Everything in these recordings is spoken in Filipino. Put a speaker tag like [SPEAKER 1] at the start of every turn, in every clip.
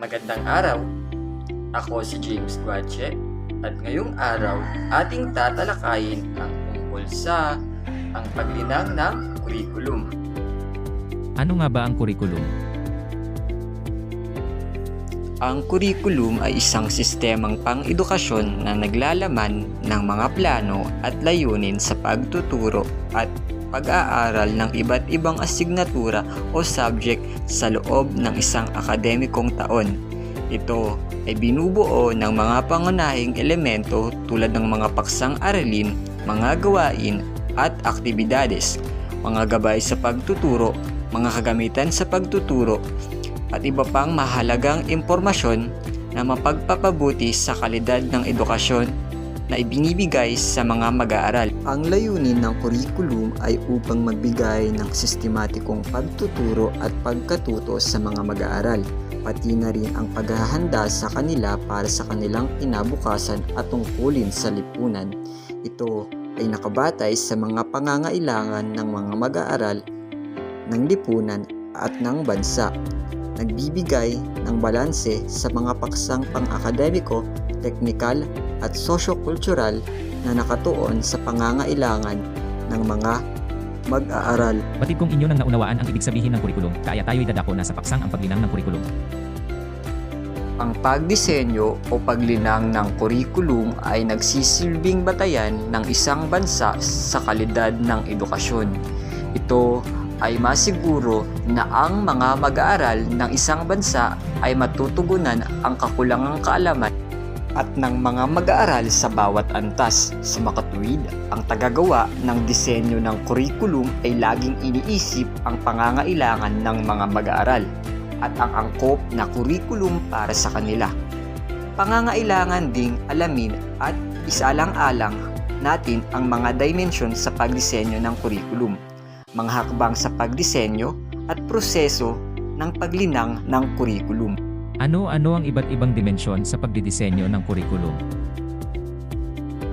[SPEAKER 1] Magandang araw! Ako si James Guache at ngayong araw ating tatalakayin ang tungkol sa ang paglinang ng kurikulum.
[SPEAKER 2] Ano nga ba ang kurikulum?
[SPEAKER 1] Ang kurikulum ay isang sistemang pang-edukasyon na naglalaman ng mga plano at layunin sa pagtuturo at pag-aaral ng iba't ibang asignatura o subject sa loob ng isang akademikong taon. Ito ay binubuo ng mga pangunahing elemento tulad ng mga paksang aralin, mga gawain at aktibidades, mga gabay sa pagtuturo, mga kagamitan sa pagtuturo, at iba pang mahalagang impormasyon na mapagpapabuti sa kalidad ng edukasyon na ibinibigay sa mga mag-aaral. Ang layunin ng kurikulum ay upang magbigay ng sistematikong pagtuturo at pagkatuto sa mga mag-aaral, pati na rin ang paghahanda sa kanila para sa kanilang kinabukasan at tungkulin sa lipunan. Ito ay nakabatay sa mga pangangailangan ng mga mag-aaral, ng lipunan at ng bansa nagbibigay ng balanse sa mga paksang pang-akademiko, teknikal at sosyo-kultural na nakatuon sa pangangailangan ng mga mag-aaral.
[SPEAKER 2] Batid kong inyo nang naunawaan ang ibig sabihin ng kurikulum, kaya tayo'y dadako na sa paksang ang paglinang ng kurikulum.
[SPEAKER 1] Ang pagdisenyo o paglinang ng kurikulum ay nagsisilbing batayan ng isang bansa sa kalidad ng edukasyon. Ito ay masiguro na ang mga mag-aaral ng isang bansa ay matutugunan ang kakulangang kaalaman at ng mga mag-aaral sa bawat antas. Sa makatuwid, ang tagagawa ng disenyo ng kurikulum ay laging iniisip ang pangangailangan ng mga mag-aaral at ang angkop na kurikulum para sa kanila. Pangangailangan ding alamin at isalang-alang natin ang mga dimensyon sa pagdisenyo ng kurikulum mga hakbang sa pagdisenyo at proseso ng paglinang ng kurikulum.
[SPEAKER 2] Ano-ano ang iba't ibang dimensyon sa pagdidisenyo ng kurikulum?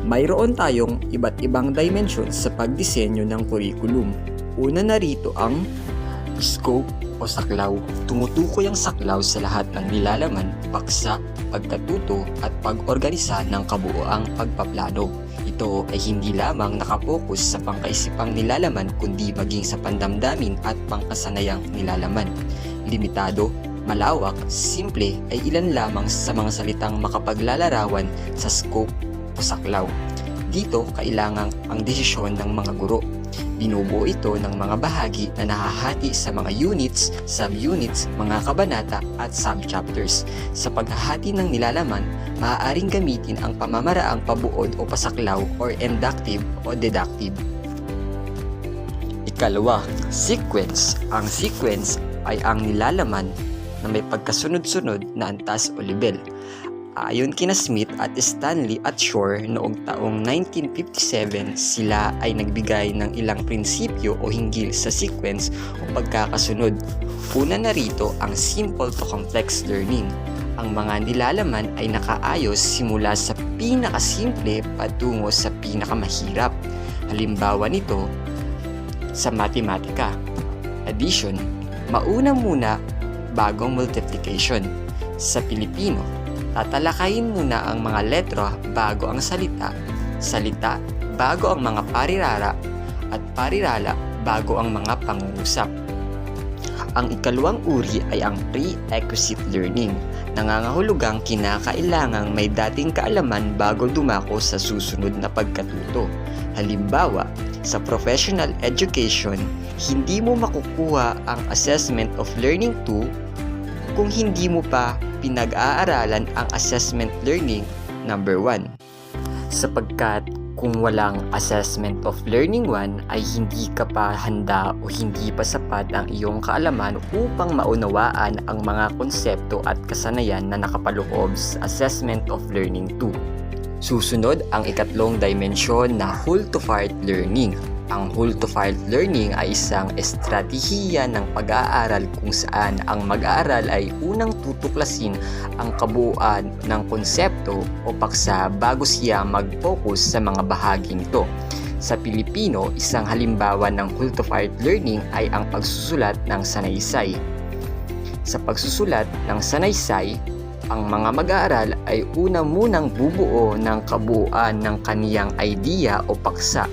[SPEAKER 1] Mayroon tayong iba't ibang dimension sa pagdisenyo ng kurikulum. Una na rito ang scope o saklaw. Tumutukoy ang saklaw sa lahat ng nilalaman, paksa, pagkatuto at pag-organisa ng kabuoang pagpaplano. Ito ay hindi lamang nakapokus sa pangkaisipang nilalaman kundi maging sa pandamdamin at pangkasanayang nilalaman. Limitado, malawak, simple ay ilan lamang sa mga salitang makapaglalarawan sa scope o saklaw. Dito kailangang ang desisyon ng mga guro. Binubuo ito ng mga bahagi na nahahati sa mga units, subunits, mga kabanata at subchapters. Sa paghahati ng nilalaman, maaaring gamitin ang pamamaraang pabuod o pasaklaw or inductive o deductive. Ikalawa, sequence. Ang sequence ay ang nilalaman na may pagkasunod-sunod na antas o level. Ayon kina Smith at Stanley at Shore noong taong 1957, sila ay nagbigay ng ilang prinsipyo o hinggil sa sequence o pagkakasunod. Una na rito ang simple to complex learning. Ang mga nilalaman ay nakaayos simula sa pinakasimple patungo sa pinakamahirap. Halimbawa nito sa matematika. Addition, mauna muna bagong multiplication. Sa Pilipino, tatalakayin muna ang mga letra bago ang salita, salita bago ang mga parirara, at parirala bago ang mga pangungusap. Ang ikalawang uri ay ang prerequisite learning. Nangangahulugang kinakailangang may dating kaalaman bago dumako sa susunod na pagkatuto. Halimbawa, sa professional education, hindi mo makukuha ang assessment of learning 2 kung hindi mo pa pinag-aaralan ang assessment learning number 1. Sapagkat kung walang assessment of learning 1 ay hindi ka pa handa o hindi pa sapat ang iyong kaalaman upang maunawaan ang mga konsepto at kasanayan na nakapaloob sa assessment of learning 2. Susunod ang ikatlong dimensyon na whole to part learning. Ang whole to part learning ay isang estratehiya ng pag-aaral kung saan ang mag-aaral ay unang tutuklasin ang kabuuan ng konsepto o paksa bago siya mag-focus sa mga bahaging ito. Sa Pilipino, isang halimbawa ng whole to part learning ay ang pagsusulat ng sanaysay. Sa pagsusulat ng sanaysay, ang mga mag-aaral ay una munang bubuo ng kabuuan ng kaniyang idea o paksa.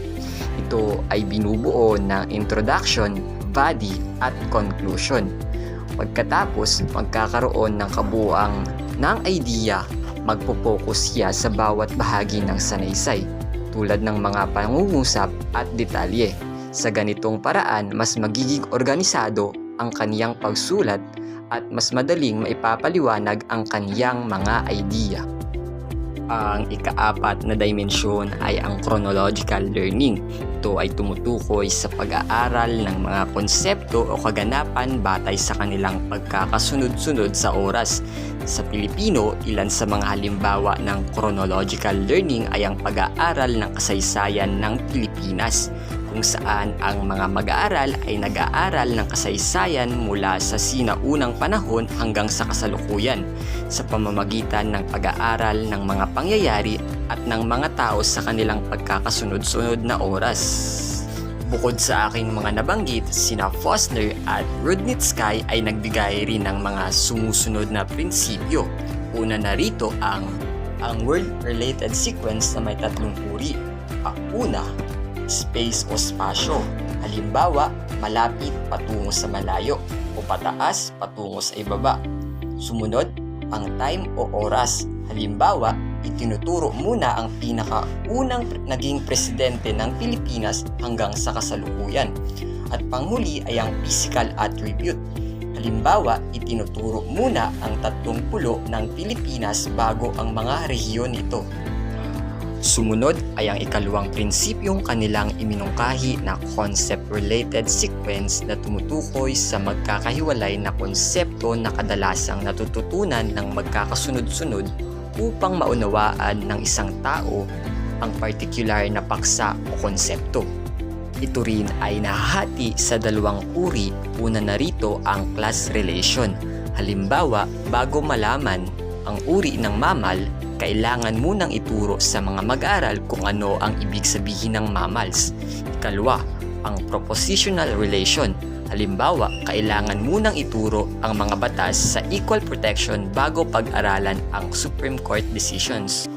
[SPEAKER 1] Ito ay binubuo ng introduction, body, at conclusion. Pagkatapos, magkakaroon ng kabuuang ng idea, magpo-focus siya sa bawat bahagi ng sanaysay, tulad ng mga pangungusap at detalye. Sa ganitong paraan, mas magiging organisado ang kaniyang pagsulat at mas madaling maipapaliwanag ang kaniyang mga idea. Ang ikaapat na dimensyon ay ang chronological learning. Ito ay tumutukoy sa pag-aaral ng mga konsepto o kaganapan batay sa kanilang pagkakasunod-sunod sa oras. Sa Pilipino, ilan sa mga halimbawa ng chronological learning ay ang pag-aaral ng kasaysayan ng Pilipinas kung saan ang mga mag-aaral ay nag-aaral ng kasaysayan mula sa sinaunang panahon hanggang sa kasalukuyan sa pamamagitan ng pag-aaral ng mga pangyayari at ng mga tao sa kanilang pagkakasunod-sunod na oras. Bukod sa aking mga nabanggit, sina Fosner at Rudnitsky ay nagbigay rin ng mga sumusunod na prinsipyo. Una na rito ang ang word-related sequence na may tatlong uri. Ang una, space o spasyo. Halimbawa, malapit patungo sa malayo o pataas patungo sa ibaba. Sumunod, ang time o oras. Halimbawa, itinuturo muna ang pinakaunang naging presidente ng Pilipinas hanggang sa kasalukuyan. At panghuli ay ang physical attribute. Halimbawa, itinuturo muna ang tatlong pulo ng Pilipinas bago ang mga rehiyon nito. Sumunod ay ang ikalawang prinsipyong kanilang iminungkahi na concept-related sequence na tumutukoy sa magkakahiwalay na konsepto na kadalasang natututunan ng magkakasunod-sunod upang maunawaan ng isang tao ang particular na paksa o konsepto. Ito rin ay nahati sa dalawang uri. Una na rito ang class relation. Halimbawa, bago malaman ang uri ng mamal, kailangan munang ituro sa mga mag-aaral kung ano ang ibig sabihin ng mammals. Ikalwa, ang propositional relation. Halimbawa, kailangan munang ituro ang mga batas sa equal protection bago pag-aralan ang Supreme Court decisions.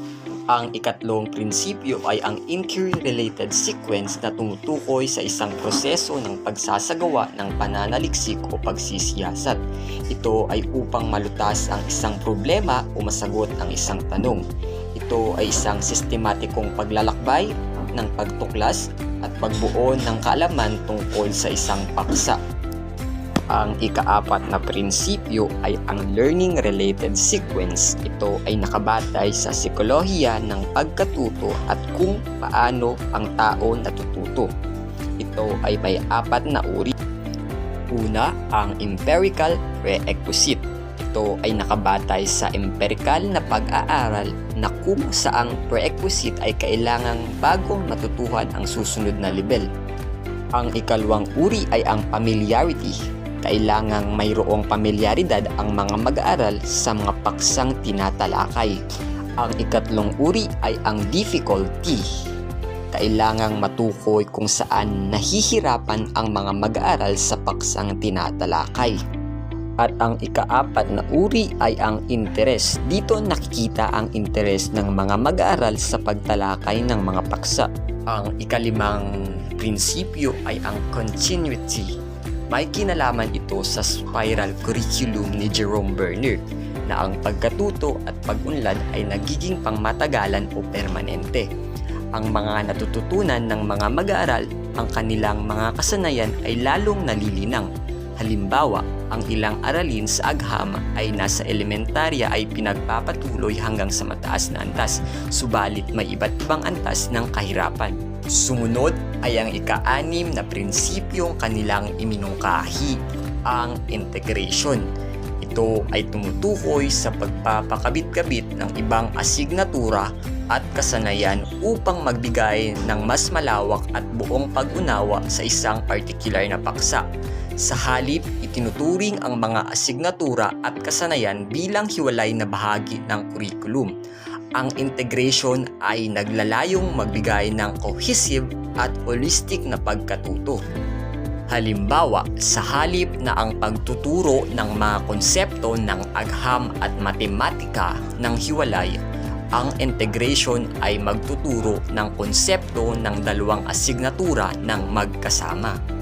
[SPEAKER 1] Ang ikatlong prinsipyo ay ang inquiry-related sequence na tumutukoy sa isang proseso ng pagsasagawa ng pananaliksik o pagsisiyasat. Ito ay upang malutas ang isang problema o masagot ang isang tanong. Ito ay isang sistematikong paglalakbay ng pagtuklas at pagbuo ng kaalaman tungkol sa isang paksa. Ang ikaapat na prinsipyo ay ang learning-related sequence. Ito ay nakabatay sa psikolohiya ng pagkatuto at kung paano ang tao natututo. Ito ay may apat na uri. Una, ang empirical prerequisite. Ito ay nakabatay sa empirical na pag-aaral na kung saang prerequisite ay kailangang bago matutuhan ang susunod na level. Ang ikalawang uri ay ang familiarity kailangang mayroong pamilyaridad ang mga mag-aaral sa mga paksang tinatalakay. Ang ikatlong uri ay ang difficulty. Kailangang matukoy kung saan nahihirapan ang mga mag-aaral sa paksang tinatalakay. At ang ikaapat na uri ay ang interest. Dito nakikita ang interest ng mga mag-aaral sa pagtalakay ng mga paksa. Ang ikalimang prinsipyo ay ang continuity may kinalaman ito sa spiral curriculum ni Jerome Berner na ang pagkatuto at pag-unlad ay nagiging pangmatagalan o permanente. Ang mga natututunan ng mga mag-aaral, ang kanilang mga kasanayan ay lalong nalilinang. Halimbawa, ang ilang aralin sa agham ay nasa elementarya ay pinagpapatuloy hanggang sa mataas na antas, subalit may iba't ibang antas ng kahirapan. Sumunod ay ang ika-anim na prinsipyong kanilang iminungkahi, ang integration. Ito ay tumutukoy sa pagpapakabit-kabit ng ibang asignatura at kasanayan upang magbigay ng mas malawak at buong pag-unawa sa isang particular na paksa. Sa halip, itinuturing ang mga asignatura at kasanayan bilang hiwalay na bahagi ng curriculum ang integration ay naglalayong magbigay ng cohesive at holistic na pagkatuto. Halimbawa, sa halip na ang pagtuturo ng mga konsepto ng agham at matematika ng hiwalay, ang integration ay magtuturo ng konsepto ng dalawang asignatura ng magkasama.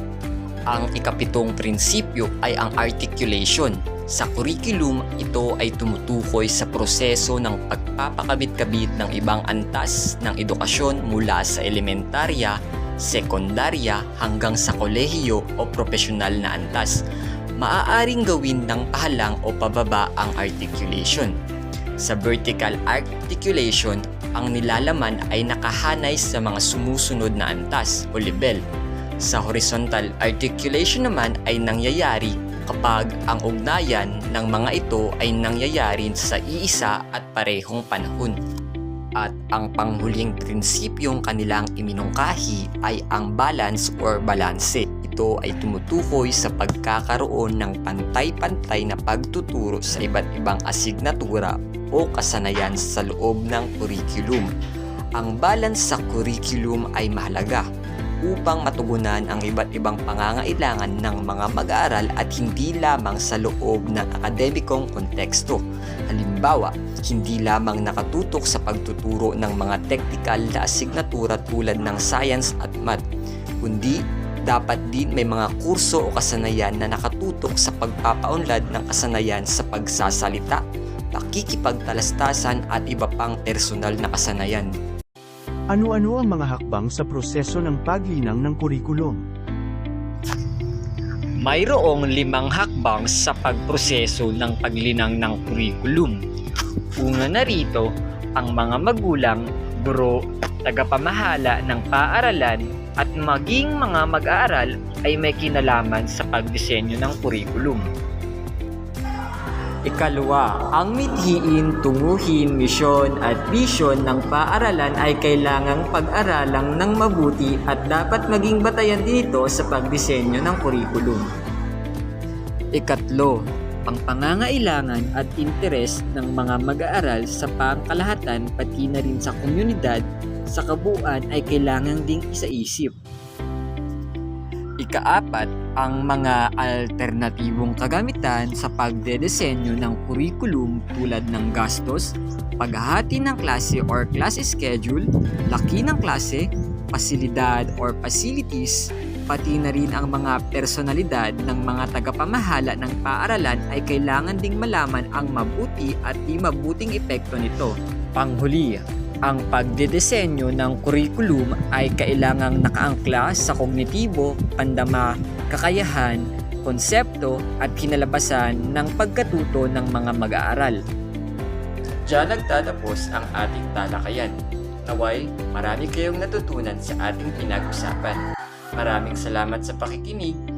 [SPEAKER 1] Ang ikapitong prinsipyo ay ang articulation. Sa curriculum, ito ay tumutukoy sa proseso ng pagpapakabit-kabit ng ibang antas ng edukasyon mula sa elementarya, sekundarya hanggang sa kolehiyo o profesional na antas. Maaaring gawin ng pahalang o pababa ang articulation. Sa vertical articulation, ang nilalaman ay nakahanay sa mga sumusunod na antas o level. Sa horizontal articulation naman ay nangyayari kapag ang ugnayan ng mga ito ay nangyayari sa iisa at parehong panahon. At ang panghuling prinsipyong kanilang iminungkahi ay ang balance or balanse. Ito ay tumutukoy sa pagkakaroon ng pantay-pantay na pagtuturo sa iba't ibang asignatura o kasanayan sa loob ng curriculum. Ang balance sa curriculum ay mahalaga upang matugunan ang iba't ibang pangangailangan ng mga mag-aaral at hindi lamang sa loob ng akademikong konteksto. Halimbawa, hindi lamang nakatutok sa pagtuturo ng mga technical na asignatura tulad ng science at math, kundi dapat din may mga kurso o kasanayan na nakatutok sa pagpapaunlad ng kasanayan sa pagsasalita, pakikipagtalastasan at iba pang personal na kasanayan.
[SPEAKER 3] Ano-ano ang mga hakbang sa proseso ng paglinang ng kurikulum?
[SPEAKER 1] Mayroong limang hakbang sa pagproseso ng paglinang ng kurikulum. Una na rito, ang mga magulang, guro, tagapamahala ng paaralan at maging mga mag-aaral ay may kinalaman sa pagdisenyo ng kurikulum. Ikalwa, ang mithiin, tunguhin, misyon at vision ng paaralan ay kailangang pag-aralang ng mabuti at dapat maging batayan din ito sa pagdisenyo ng kurikulum. Ikatlo, ang pangangailangan at interes ng mga mag-aaral sa pangkalahatan pati na rin sa komunidad sa kabuuan ay kailangang ding isaisip. Ikaapat, ang mga alternatibong kagamitan sa pagdedesenyo ng kurikulum tulad ng gastos, paghahati ng klase or class schedule, laki ng klase, pasilidad or facilities, pati na rin ang mga personalidad ng mga tagapamahala ng paaralan ay kailangan ding malaman ang mabuti at di mabuting epekto nito. Panghuli, ang pagdedesenyo ng kurikulum ay kailangang nakaangkla sa kognitibo, pandama, kakayahan, konsepto at kinalabasan ng pagkatuto ng mga mag-aaral. Diyan nagtatapos ang ating talakayan. Naway, marami kayong natutunan sa ating pinag-usapan. Maraming salamat sa pakikinig